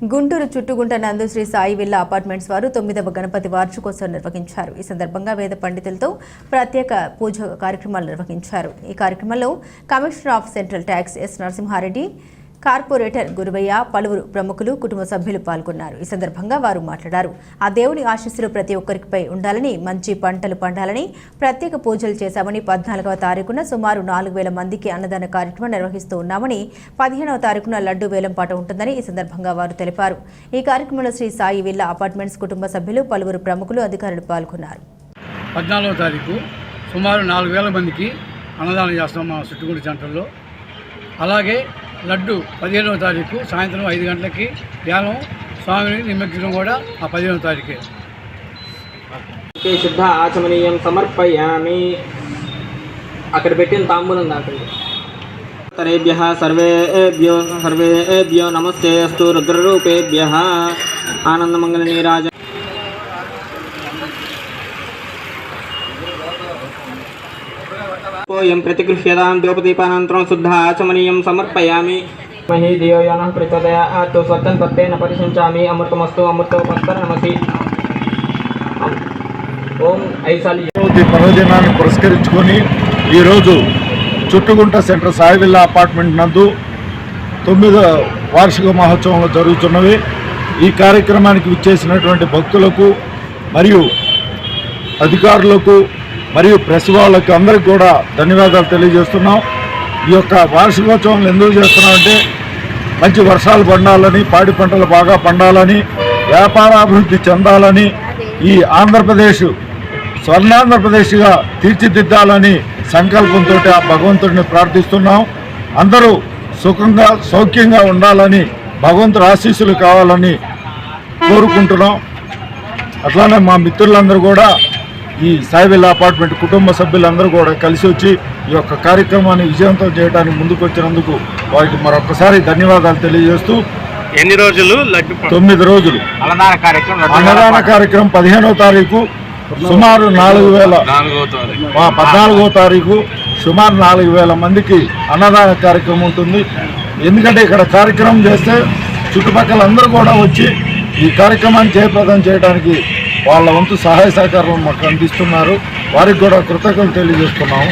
గుంటూరు చుట్టుగుంట నందు Shri Sai villa apartments వారు తొమ్మిదవ గణపతి వార్షికోత్సవం నిర్వహించారు. ఈ సందర్భంగా వేద పండితులతో ప్రత్యేక పూజ కార్యక్రమాలు నిర్వహించారు. ఈ కార్యక్రమంలో commissioner of central tax S Narasimhareddy corporator Guruvayya పలువురు ప్రముఖులు కుటుంబ సభ్యులు పాల్గొన్నారు. ఈ సందర్భంగా వారు మాట్లాడారు. ఆ దేవుని ఆశీస్సులు ప్రతి ఒక్కరికిపై ఉండాలని మంచి పంటలు పండాలని ప్రత్యేక పూజలు చేశామని పద్నాలుగవ తారీఖున సుమారు నాలుగు వేల మందికి అన్నదాన కార్యక్రమం నిర్వహిస్తూ ఉన్నామని పదిహేనవ తారీఖున లడ్డు వేలం పాట ఉంటుందని ఈ సందర్భంగా వారు తెలిపారు. ఈ కార్యక్రమంలో శ్రీ సాయి విల్లా అపార్ట్మెంట్స్ కుటుంబ సభ్యులు పలువురు ప్రముఖులు అధికారులు పాల్గొన్నారు. పద్నాలుగవ తారీఖు సుమారు నాలుగు వేల మందికి అన్నదానం చేస్తాం మా చుట్టుకుంట సెంటర్లో అలాగే లడ్డు పదిహేనవ తారీఖు సాయంత్రం ఐదు గంటలకి ధ్యానం స్వామిని నిమజ్జనం కూడా ఆ పదిహేనవ తారీఖే. శుద్ధ ఆచమనీయం సమర్పయామి. అక్కడ పెట్టిన తాంబూలం దాకండి తరేభ్య సర్వేభ్యో సర్వేభ్యో నమస్తే అస్తు రుద్రరూపేభ్య. ఆనందమంగళ నీరాజ పోయం ప్రతిగృహ్యతాం ద్రౌపదీపానంతరం శుద్ధ ఆచమనీయం సమర్పయామి మహి ధియో యనః ప్రచోదయాత్ స్వర్గం పత్తేన పరిశించామి అమృతమస్తు అమృతోపస్తర నమసి ఓం ఐశాలి ఈ పర్వదినాన్ని పురస్కరించుకొని ఈరోజు చుట్టుగుంట సెంటర్ సాయివిల్లా అపార్ట్మెంట్ నందు తొమ్మిదో వార్షిక మహోత్సవంలో జరుగుతున్నవి. ఈ కార్యక్రమానికి విచ్చేసినటువంటి భక్తులకు మరియు అధికారులకు మరియు ప్రెస్ వాళ్ళకి అందరికి కూడా ధన్యవాదాలు తెలియజేస్తున్నాం. ఈ యొక్క వార్షికోత్సవం ఎందుకు చేస్తున్నామంటే మంచి వర్షాలు పండాలని పాడి పంటలు బాగా పండాలని వ్యాపారాభివృద్ధి చెందాలని ఈ ఆంధ్రప్రదేశ్ స్వర్ణాంధ్రప్రదేశ్గా తీర్చిదిద్దాలని సంకల్పంతో ఆ భగవంతుడిని ప్రార్థిస్తున్నాం. అందరూ సుఖంగా సౌఖ్యంగా ఉండాలని భగవంతుడు ఆశీస్సులు కావాలని కోరుకుంటున్నాం. అట్లానే మా మిత్రులందరూ కూడా ఈ సాయివిల్లా అపార్ట్మెంట్ కుటుంబ సభ్యులందరూ కూడా కలిసి వచ్చి ఈ యొక్క కార్యక్రమాన్ని విజయవంతం చేయడానికి ముందుకు వచ్చినందుకు వారికి మరొకసారి ధన్యవాదాలు తెలియజేస్తూ ఎన్ని రోజులు తొమ్మిది రోజులు. అన్నదాన కార్యక్రమం పదిహేనవ తారీఖు సుమారు నాలుగు వేల పద్నాలుగో తారీఖు సుమారు నాలుగు వేల మందికి అన్నదాన కార్యక్రమం ఉంటుంది. ఎందుకంటే ఇక్కడ కార్యక్రమం చేస్తే చుట్టుపక్కల అందరూ కూడా వచ్చి ఈ కార్యక్రమాన్ని జయప్రదం చేయడానికి వాళ్ళ వంతు సహాయ సహకారం మాకు అందిస్తున్నారు. వారికి కూడా కృతజ్ఞతలు తెలియజేస్తున్నాము.